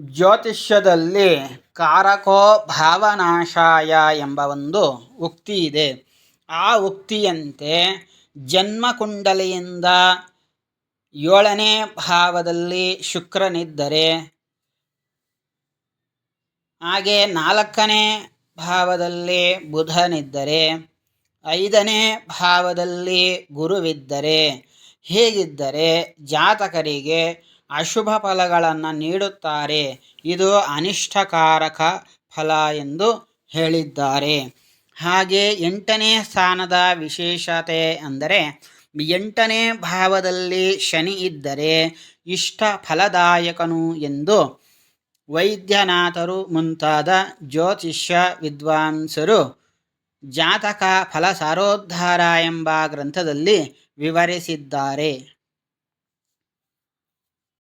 ಜ್ಯೋತಿಷ್ಯದಲ್ಲಿ ಕಾರಕೋ ಭಾವನಾಶಾಯ ಎಂಬ ಒಂದು ಉಕ್ತಿ ಇದೆ. ಆ ಉಕ್ತಿಯಂತೆ ಜನ್ಮಕುಂಡಲಿಯಿಂದ ಏಳನೇ ಭಾವದಲ್ಲಿ ಶುಕ್ರನಿದ್ದರೆ, ಹಾಗೆ ನಾಲ್ಕನೇ ಭಾವದಲ್ಲಿ ಬುಧನಿದ್ದರೆ, ಐದನೇ ಭಾವದಲ್ಲಿ ಗುರುವಿದ್ದರೆ, ಹೀಗಿದ್ದರೆ ಜಾತಕರಿಗೆ ಅಶುಭ ಫಲಗಳನ್ನು ನೀಡುತ್ತಾರೆ. ಇದು ಅನಿಷ್ಟಕಾರಕ ಫಲ ಎಂದು ಹೇಳಿದ್ದಾರೆ. ಹಾಗೆ ಎಂಟನೇ ಸ್ಥಾನದ ವಿಶೇಷತೆ ಅಂದರೆ, ಎಂಟನೇ ಭಾವದಲ್ಲಿ ಶನಿ ಇದ್ದರೆ ಇಷ್ಟ ಫಲದಾಯಕನು ಎಂದು ವೈದ್ಯನಾಥರು ಮುಂತಾದ ಜ್ಯೋತಿಷ್ಯ ವಿದ್ವಾಂಸರು ಜಾತಕ ಫಲ ಸಾರೋದ್ಧಾರ ಎಂಬ ಗ್ರಂಥದಲ್ಲಿ ವಿವರಿಸಿದ್ದಾರೆ.